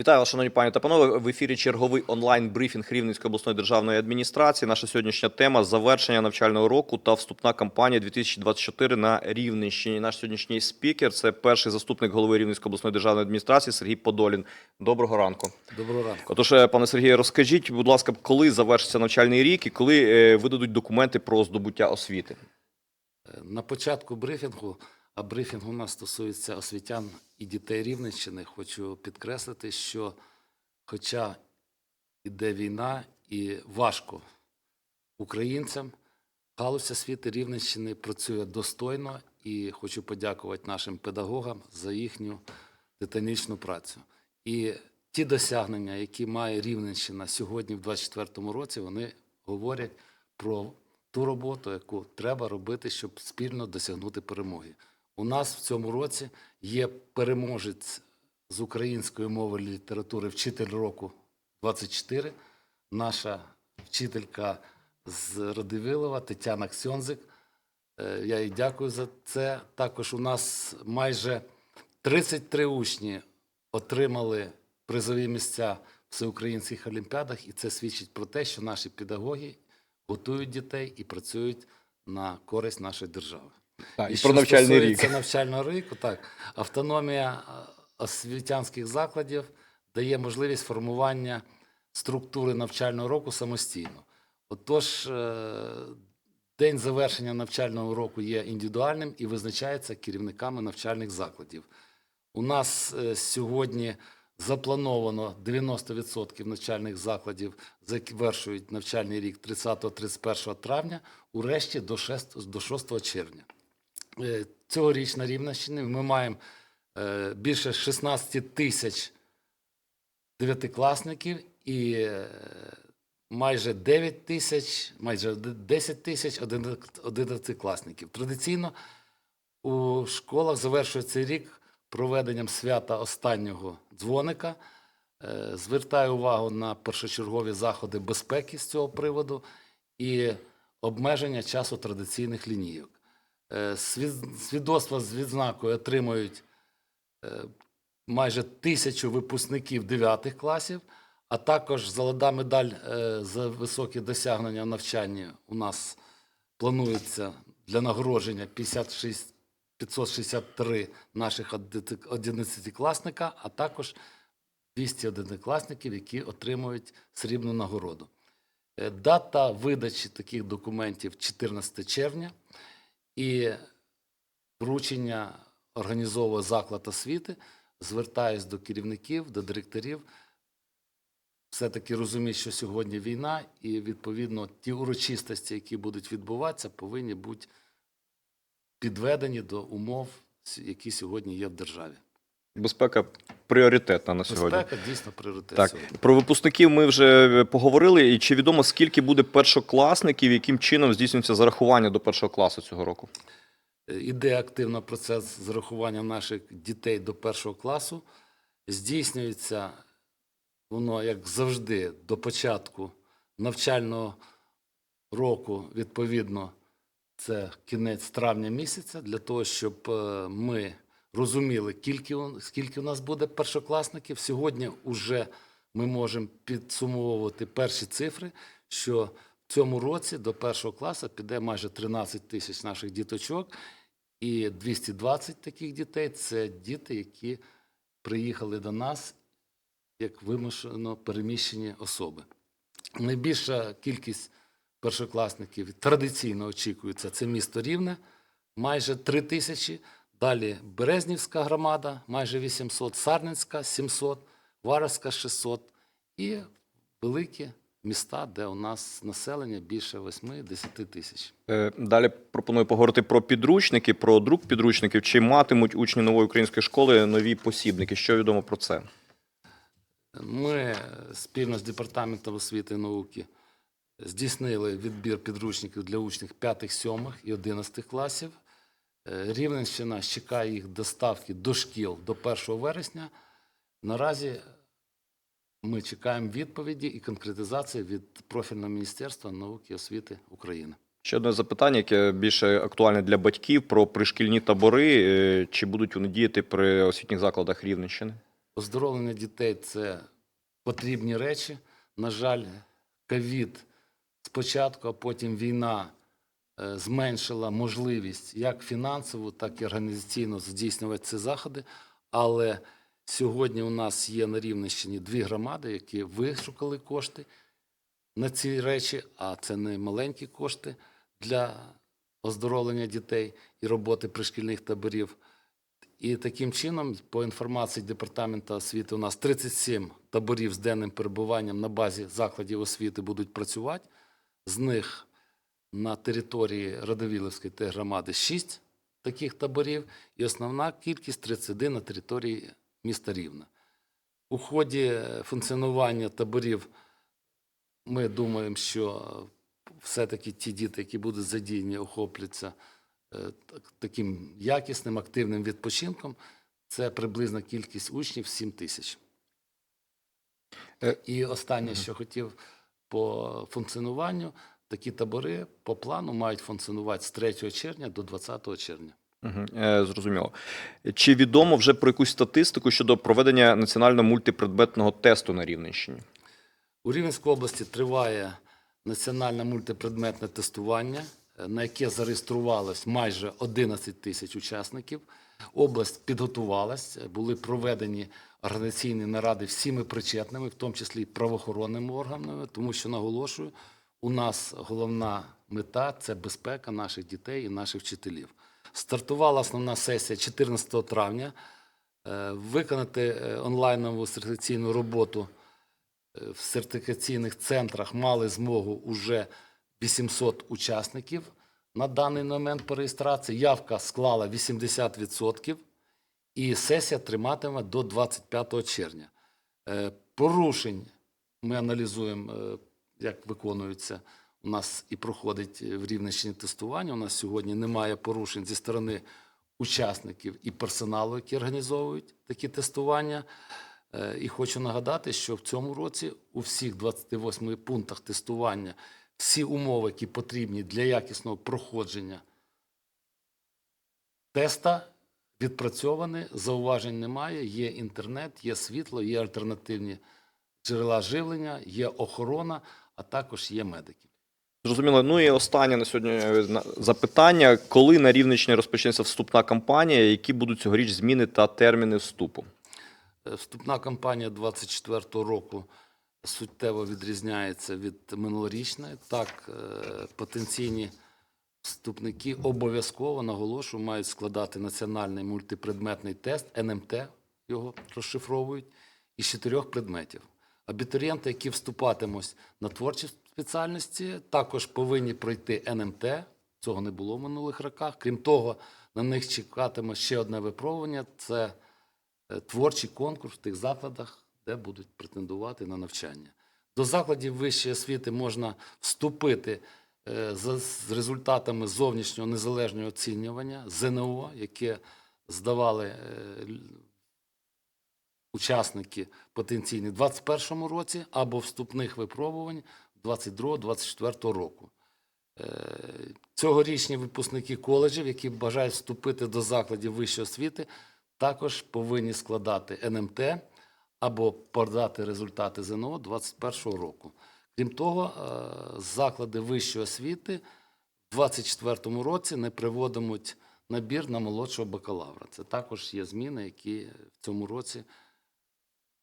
Вітаю вас, шановні пані та панове. В ефірі черговий онлайн-брифінг Рівненської обласної державної адміністрації. Наша сьогоднішня тема завершення навчального року та вступна кампанія 2024 на Рівненщині. Наш сьогоднішній спікер це перший заступник голови Рівненської обласної державної адміністрації Сергій Подолін. Доброго ранку. Доброго ранку. Отож, е, пане Сергію, розкажіть, будь ласка, коли завершиться навчальний рік і коли е, видадуть документи про здобуття освіти? На початку брифінгу, а брифінг у нас стосується освітян і дітей Рівненщини, хочу підкреслити, що хоча йде війна і важко українцям, галузь освіти Рівненщини працює достойно і хочу подякувати нашим педагогам за їхню титанічну працю. І ті досягнення, які має Рівненщина сьогодні, в 2024 році, вони говорять про ту роботу, яку треба робити, щоб спільно досягнути перемоги. У нас в цьому році є переможець з української мови і літератури вчитель року 24, наша вчителька з Радивилова Тетяна Ксьонзик. Е, Я їй дякую за це. Також у нас майже 33 учні отримали призові місця в всеукраїнських олімпіадах, і це свідчить про те, що наші педагоги готують дітей і працюють на користь нашої держави. Так, і про навчальний рік. навчального року, так, автономія е, освітянських закладів дає можливість формування структури навчального року самостійно. Отож, е, день завершення навчального року є індивідуальним і визначається керівниками навчальних закладів. У нас е, сьогодні заплановано 90% навчальних закладів завершують навчальний рік 30-31 травня, у решті до 6, до 6 червня. Е, Цьогоріч на Рівненщині ми маємо е, більше 16 тисяч дев'ятикласників і е, майже 9 тисяч, майже 10 тисяч одинадцятикласників. Традиційно у школах завершується рік проведенням свята останнього дзвоника. Звертаю увагу на першочергові заходи безпеки з цього приводу і обмеження часу традиційних лінійок. Е, свід- Свідоцтва з відзнакою отримують е, майже тисячу випускників 9 класів, а також золота медаль е, за високі досягнення в навчанні у нас планується для нагородження 56, 563 наших одинадцятикласника, а також 200 одинадцятикласників, які отримують срібну нагороду. Дата видачі таких документів 14 червня і вручення організовує заклад освіти. Звертаюсь до керівників, до директорів. Все-таки розумію, що сьогодні війна, і відповідно ті урочистості, які будуть відбуватися, повинні бути підведені до умов, які сьогодні є в державі. Безпека пріоритетна на сьогодні. Безпека дійсно пріоритет Так, сьогодні. про випускників ми вже поговорили. І чи відомо скільки буде першокласників, яким чином здійснюється зарахування до першого класу цього року? Е, Іде активно процес зарахування наших дітей до першого класу. Здійснюється воно, як завжди, до початку навчального року, відповідно, це кінець травня місяця, для того, щоб е, ми розуміли, скільки, скільки у нас буде першокласників. Сьогодні вже ми можемо підсумовувати перші цифри, що в цьому році до першого класу піде майже 13 тисяч наших діточок, і 220 таких дітей це діти, які приїхали до нас як вимушено переміщені особи. Найбільша кількість першокласників традиційно очікується це місто Рівне, майже 3 тисячі. Далі Березнівська громада, майже 800, Сарненська 700, Варовська 600 і великі міста, де у нас населення більше 8-10 тисяч. Е, Далі пропоную поговорити про підручники, про друк підручників. Чи матимуть учні нової української школи нові посібники? Що відомо про це? Ми спільно з департаментом освіти і науки здійснили відбір підручників для учнів 5, 7 і 11 класів. Е, Рівненщина чекає їх доставки до шкіл до 1 вересня. Наразі ми чекаємо відповіді і конкретизації від профільного Міністерства науки і освіти України. Ще одне запитання, яке більше актуальне для батьків про пришкільні табори. Е, Чи будуть вони діяти при освітніх закладах Рівненщини? Оздоровлення дітей це потрібні речі. На жаль, ковід спочатку, а потім війна зменшила можливість як фінансово, так і організаційно здійснювати ці заходи. Але сьогодні у нас є на Рівненщині дві громади, які вишукали кошти на ці речі, а це не маленькі кошти для оздоровлення дітей і роботи пришкільних таборів. І таким чином, по інформації Департаменту освіти, у нас 37 таборів з денним перебуванням на базі закладів освіти будуть працювати. З них на території Радовіловської тергромади 6 таких таборів, і основна кількість 31 на території міста Рівна. У ході е, функціонування таборів ми думаємо, що все-таки ті діти, які будуть задіяні, охопляться е, таким якісним, активним відпочинком. Це приблизна кількість учнів 7 тисяч. Е, І останнє, що хотів по функціонуванню, такі табори по плану мають функціонувати з 3 червня до 20 червня. Угу, зрозуміло. Чи відомо вже про якусь статистику щодо проведення національного мультипредметного тесту на Рівненщині? У Рівненській області триває національне мультипредметне тестування, е, на яке зареєструвалось майже 11 тисяч учасників. Область підготувалась, е, були проведені організаційні наради всіми причетними, в тому числі і правоохоронними органами, тому що наголошую, у нас головна мета це безпека наших дітей і наших вчителів. Стартувала основна сесія 14 травня. Е, Виконати е, онлайнову сертифікаційну роботу е, в сертифікаційних центрах мали змогу уже 800 учасників на даний момент по реєстрації. Явка склала 80%, і сесія триматиме до 25 червня. Порушень ми аналізуємо, як виконується у нас і проходить в Рівненщині тестування. У нас сьогодні немає порушень зі сторони учасників і персоналу, які організовують такі тестування. Е, І хочу нагадати, що в цьому році у всіх 28 пунктах тестування всі умови, які потрібні для якісного проходження теста, відпрацьовані, зауважень немає. Є інтернет, є світло, є альтернативні джерела живлення, є охорона, а також є медики. Зрозуміло. Ну і останнє на сьогодні е, запитання: коли на Рівненщині розпочнеться вступна кампанія, які будуть цьогоріч зміни та терміни вступу? Е, Вступна кампанія 24 року суттєво відрізняється від минулорічної. Так, е, потенційні вступники обов'язково наголошую, мають складати національний мультипредметний тест, НМТ його розшифровують, із чотирьох предметів. Абітурієнти, які вступатимуть на творчі спеціальності, також повинні пройти НМТ. Цього не було в минулих роках. Крім того, на них чекатиме ще одне випробування це е, творчий конкурс в тих закладах, де будуть претендувати на навчання. До закладів вищої освіти можна вступити е, з результатами зовнішнього незалежного оцінювання ЗНО, яке здавали е, учасники потенційні в 2021 році або вступних випробувань 22-24 року. Е, Цьогорічні випускники коледжів, які бажають вступити до закладів вищої освіти, також повинні складати НМТ або подати результати ЗНО 2021 року. Крім того, е, заклади вищої освіти в 2024 році не приводитимуть набір на молодшого бакалавра. Це також є зміни, які в цьому році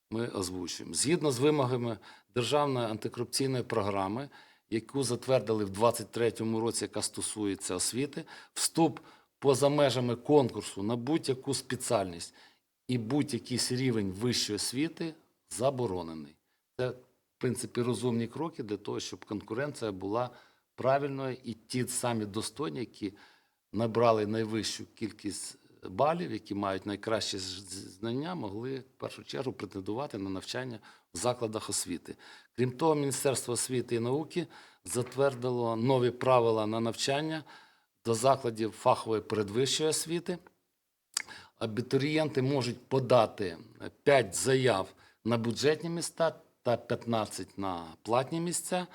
ми озвучуємо. Згідно з вимогами Державної антикорупційної програми, яку затвердили в 2023 році, яка стосується освіти, вступ поза межами конкурсу на будь-яку спеціальність і будь-який рівень вищої освіти заборонений. Це, в принципі, розумні кроки для того, щоб конкуренція була правильною і ті самі достойні, які набрали найвищу кількість балів, які мають найкращі знання, могли в першу чергу претендувати на навчання в закладах освіти. Крім того, Міністерство освіти і науки затвердило нові правила на навчання до закладів фахової передвищої освіти. Абітурієнти можуть подати 5 заяв на бюджетні міста та 15 на платні місця.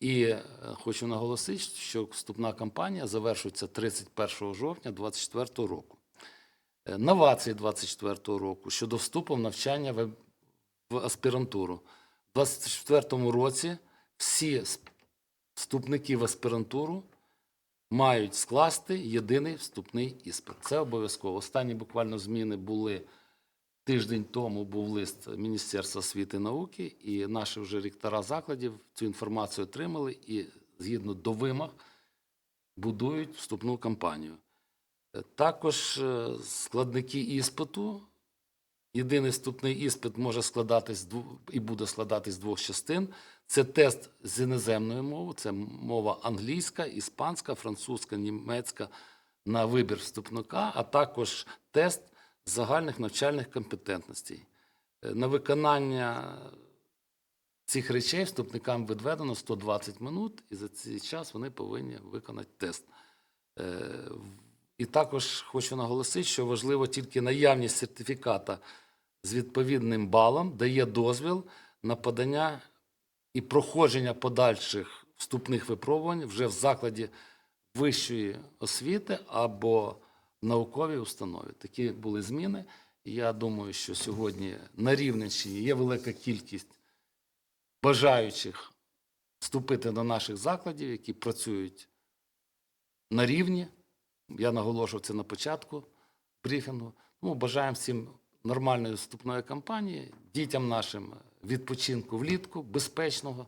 І е, хочу наголосити, що вступна кампанія завершується 31 жовтня 2024 року. Е, Новації 24-го року щодо вступу в навчання в, аспірантуру. У 24-му році всі вступники в аспірантуру мають скласти єдиний вступний іспит. Це обов'язково. Останні буквально зміни були тиждень тому. Був лист Міністерства освіти і науки, і наші вже ректора закладів цю інформацію отримали і згідно до вимог будують вступну кампанію. Е, Також е, складники іспиту. Єдиний вступний іспит може складатись і буде складатись з двох частин. Це тест з іноземної мови, це мова англійська, іспанська, французька, німецька на вибір вступника, а також тест загальних навчальних компетентностей. Е, На виконання цих речей вступникам відведено 120 минут, і за цей час вони повинні виконати тест. І також хочу наголосити, що важливо тільки наявність сертифіката з відповідним балом дає дозвіл на подання і проходження подальших вступних випробувань вже в закладі вищої освіти або в науковій установі. Такі були зміни. Я думаю, що сьогодні на Рівненщині є велика кількість бажаючих вступити до наших закладів, які працюють на рівні. Я наголошував це на початку брифінгу. Тому бажаємо всім нормальної вступної кампанії, дітям нашим відпочинку влітку, безпечного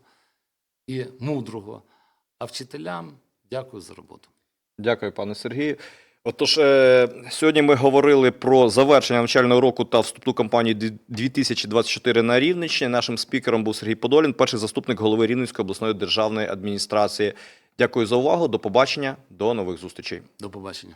і мудрого. А вчителям дякую за роботу. Дякую, пане Сергію. Отож, е, сьогодні ми говорили про завершення навчального року та вступну кампанію дві- 2024 на Рівненщині. Нашим спікером був Сергій Подолін, перший заступник голови Рівненської обласної державної адміністрації. Дякую за увагу. До побачення, до нових зустрічей. До побачення.